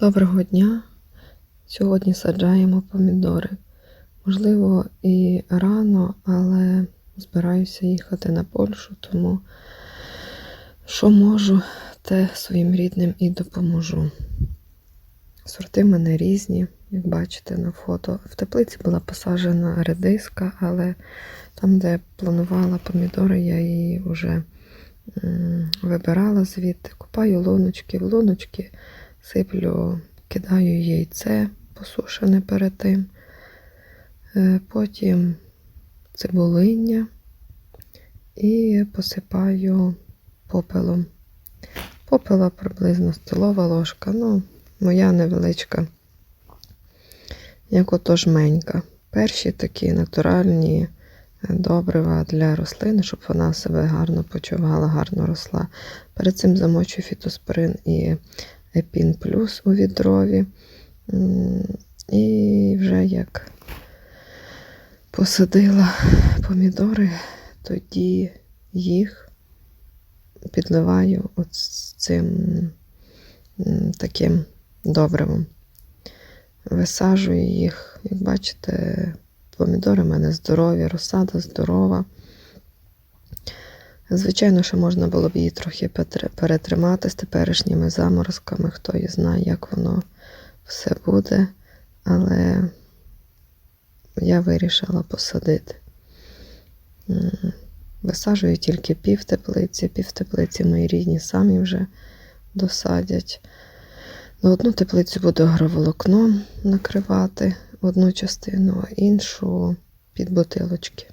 Доброго дня! Сьогодні саджаємо помідори. Можливо, і рано, але збираюся їхати на Польщу, тому що можу, те своїм рідним і допоможу. Сорти в мене різні, як бачите на фото. В теплиці була посаджена редиска, але там, де планувала помідори, я її вже вибирала звідти. Купаю луночки, в луночки сиплю, кидаю яйце посушене перед тим. Е, Потім цибулиння і посипаю попелом. Попела приблизно столова ложка, ну, моя невеличка, як ото жменька. Перші такі натуральні е, добрива для рослини, щоб вона себе гарно почувала, гарно росла. Перед цим замочую фітоспорин і Епін плюс у відрові. І вже як посадила помідори, тоді їх підливаю от цим таким добривом. Висаджую їх, як бачите, помідори в мене здорові, розсада здорова. Звичайно, що можна було б її трохи перетримати з теперішніми заморозками, хто і знає, як воно все буде. Але я вирішила посадити. Висаджую тільки пів теплиці, пів теплиці мої рідні самі вже досадять. На одну теплицю буду агроволокном накривати одну частину, а іншу під бутилочки.